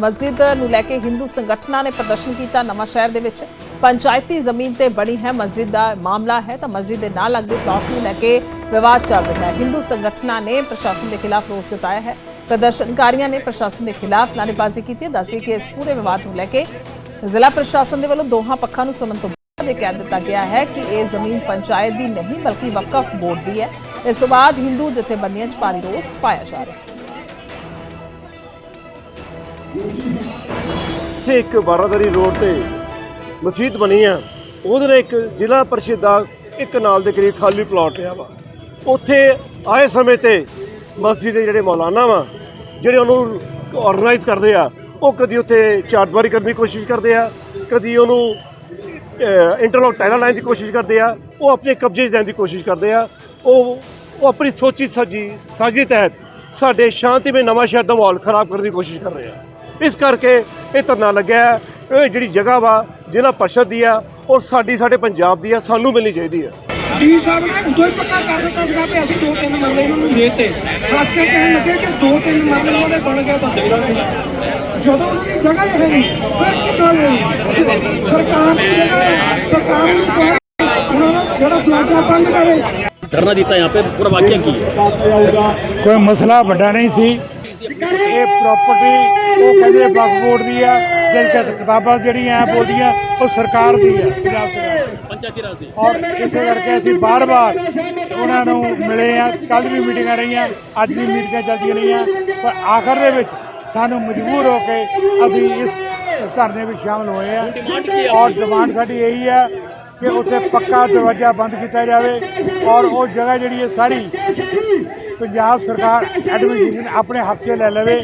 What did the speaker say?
ਮਸਜਿਦ ਨੂੰ ਲੈ ਕੇ ਹਿੰਦੂ ਸੰਗਠਨਾਂ ਨੇ ਪ੍ਰਦਰਸ਼ਨ ਕੀਤਾ। ਨਵਾਂ ਸ਼ਹਿਰ ਦੇ ਵਿੱਚ ਪੰਚਾਇਤੀ ਜ਼ਮੀਨ ਤੇ ਬਣੀ ਹੈ ਮਸਜਿਦ ਦਾ ਮਾਮਲਾ ਹੈ। ਤਾਂ ਮਸਜਿਦ ਦੇ ਨਾਲ ਲੱਗਦੇ ਪਲਾਟ ਨੂੰ ਲੈ ਕੇ ਵਿਵਾਦ ਚੱਲ ਰਿਹਾ ਹੈ। ਹਿੰਦੂ ਸੰਗਠਨਾਂ ਨੇ ਪ੍ਰਸ਼ਾਸਨ ਦੇ ਖਿਲਾਫ ਰੋਸ ਜਤਾਇਆ ਹੈ। ਪ੍ਰਦਰਸ਼ਨਕਾਰੀਆਂ ਨੇ ਪ੍ਰਸ਼ਾਸਨ ਦੇ ਖਿਲਾਫ ਨਾਅਰੇਬਾਜ਼ੀ ਕੀਤੀ ਹੈ। ਦੱਸਦੇ ਕਿ ਇਸ ਪੂਰੇ ਵਿਵਾਦ ਨੂੰ ਲੈ ਕੇ ਜ਼ਿਲ੍ਹਾ ਪ੍ਰਸ਼ਾਸਨ ਦੇ ਵੱਲੋਂ ਦੋਹਾਂ ਪੱਖਾਂ ਨੂੰ ਸੁਣਨ ਤੋਂ ਬਾਅਦ ਇਹ ਕਹਿ ਦਿੱਤਾ ਗਿਆ ਹੈ ਕਿ ਇਹ ਜ਼ਮੀਨ ਪੰਚਾਇਤ ਦੀ ਨਹੀਂ, ਬਲਕਿ ਵਕਫ ਬੋਰਡ ਦੀ ਹੈ। ਇਸ ਤੋਂ ਬਾਅਦ ਹਿੰਦੂ ਜਥੇਬੰਦੀਆਂ 'ਚ ਭਾਰੀ ਰੋਸ ਪਾਇਆ ਜਾ ਰਿਹਾ ਹੈ। ਇੱਥੇ ਇੱਕ ਬਾਰਾਦਰੀ ਰੋਡ ਤੇ ਮਸਜਿਦ ਬਣੀ ਆ। ਉਹਦੇ ਨਾਲ ਇੱਕ ਜ਼ਿਲ੍ਹਾ ਪਰਿਸ਼ਦ ਦਾ ਇੱਕ ਨਾਲ ਦੇ ਕਰੀਬ ਖਾਲੀ ਪਲਾਟ ਰਿਹਾ ਵਾ। ਉੱਥੇ ਆਏ ਸਮੇਂ ਤੇ ਮਸਜਿਦ ਦੇ ਜਿਹੜੇ ਮੌਲਾਨਾ ਵਾ, ਜਿਹੜੇ ਉਹਨੂੰ ਆਰਗੇਨਾਈਜ਼ ਕਰਦੇ ਆ, ਉਹ ਕਦੀ ਉੱਥੇ ਚਾਰਦਵਾਰੀ ਕਰਨ ਦੀ ਕੋਸ਼ਿਸ਼ ਕਰਦੇ ਆ, ਕਦੀ ਉਹਨੂੰ ਇੰਟਰਲੌਕ ਟਾਇਲਾਂ ਲਾਉਣ ਦੀ ਕੋਸ਼ਿਸ਼ ਕਰਦੇ ਆ, ਉਹ ਆਪਣੇ ਕਬਜ਼ੇ 'ਚ ਲੈਣ ਦੀ ਕੋਸ਼ਿਸ਼ ਕਰਦੇ ਆ। ਉਹ ਉਹ ਆਪਣੀ ਸੋਚੀ ਸਾਜੀ ਸਾਜੀ ਤਹਿਤ ਸਾਡੇ ਸ਼ਾਂਤੀਮਈ ਨਵਾਂ ਸ਼ਹਿਰ ਦਾ ਮਾਹੌਲ ਖਰਾਬ ਕਰਨ ਦੀ ਕੋਸ਼ਿਸ਼ ਕਰ ਰਹੇ ਆ। ਇਸ ਕਰਕੇ ਇਹ ਧਰਨਾ ਲੱਗਿਆ ਇਹ ਜਿਹੜੀ ਜਗ੍ਹਾ ਵਾ ਜ਼ਿਲ੍ਹਾ ਪਰਿਸ਼ਦ ਦੀ ਆ ਉਹ ਸਾਡੀ ਸਾਡੇ ਪੰਜਾਬ ਦੀ ਆ ਸਾਨੂੰ ਮਿਲਣੀ ਚਾਹੀਦੀ ਆ। ਡੀ ਸਾਹਿਬ ਨੇ ਉਦੋਂ ਹੀ ਪੱਕਾ ਕਰ ਦਿੱਤਾ ਸੀਗਾ ਕਿ ਅਸੀਂ ਦੋ ਤਿੰਨ ਮਰਲੇ ਇਹਨਾਂ ਨੂੰ ਦੇਤੇ। ਖਾਸ ਕੇ ਕਹਿਣ ਲੱਗੇ ਕਿ ਦੋ ਤਿੰਨ ਮਰਲੇ ਉਹਦੇ ਬਣ ਗਏ ਤਾਂ ਜਦੋਂ ਉਹਨਾਂ ਦੀ ਜਗ੍ਹਾ ਹੀ ਹੈ ਨਹੀਂ ਫਿਰ ਕਿੱਥੋਂ ਲੈਣੀ ਸਰਕਾਰ ਦੀ ਸਰਕਾਰ ਨੂੰ ਕਹੇ ਜਿਹੜਾ ਫਲਾਟਾ ਬੰਦ ਕਰੇ। ਧਰਨਾ ਦਿੱਤਾ ਯਹਾਂ ਪੇ ਪੂਰਾ ਵਾਕਿਆ ਕੀ ਕੋਈ ਮਸਲਾ ਵੱਡਾ ਨਹੀਂ ਸੀ। ਇਹ ਪ੍ਰਾਪਰਟੀ ਉਹ ਕਹਿੰਦੇ ਵਕਫ ਬੋਰਡ ਦੀ ਆ ਜਿਹੜੀ ਕਿਤਾਬਾਂ ਜਿਹੜੀਆਂ ਐ ਬੋਲਦੀਆਂ ਉਹ ਸਰਕਾਰ ਦੀ ਆ ਪੰਜਾਬ ਸਰਕਾਰ ਦੀ। ਔਰ ਇਸੇ ਕਰਕੇ ਅਸੀਂ ਬਾਰ-ਬਾਰ ਉਹਨਾਂ ਨੂੰ ਮਿਲੇ ਆ ਕੱਲ ਵੀ ਮੀਟਿੰਗਾਂ ਰਹੀਆਂ ਅੱਜ ਵੀ ਮੀਟਿੰਗਾਂ ਚੱਲਦੀਆਂ ਰਹੀਆਂ ਪਰ ਆਖਰ ਦੇ ਵਿੱਚ ਸਾਨੂੰ ਮਜਬੂਰ ਹੋ ਕੇ ਅਸੀਂ ਇਸ ਧਰਨੇ ਵਿੱਚ ਸ਼ਾਮਲ ਹੋਏ ਆ। ਔਰ ਡਿਮਾਂਡ ਸਾਡੀ ਇਹੀ ਆ ਕਿ ਉੱਥੇ ਪੱਕਾ ਦਰਵਾਜ਼ਾ ਬੰਦ ਕੀਤਾ ਜਾਵੇ ਔਰ ਉਹ ਜਗ੍ਹਾ ਜਿਹੜੀ ਹੈ ਸਾਰੀ ਪੰਜਾਬ ਸਰਕਾਰ ਐਡਮਿਨਿਸਟ੍ਰੇਸ਼ਨ ਆਪਣੇ ਹੱਕ 'ਚ ਲੈ ਲਵੇ।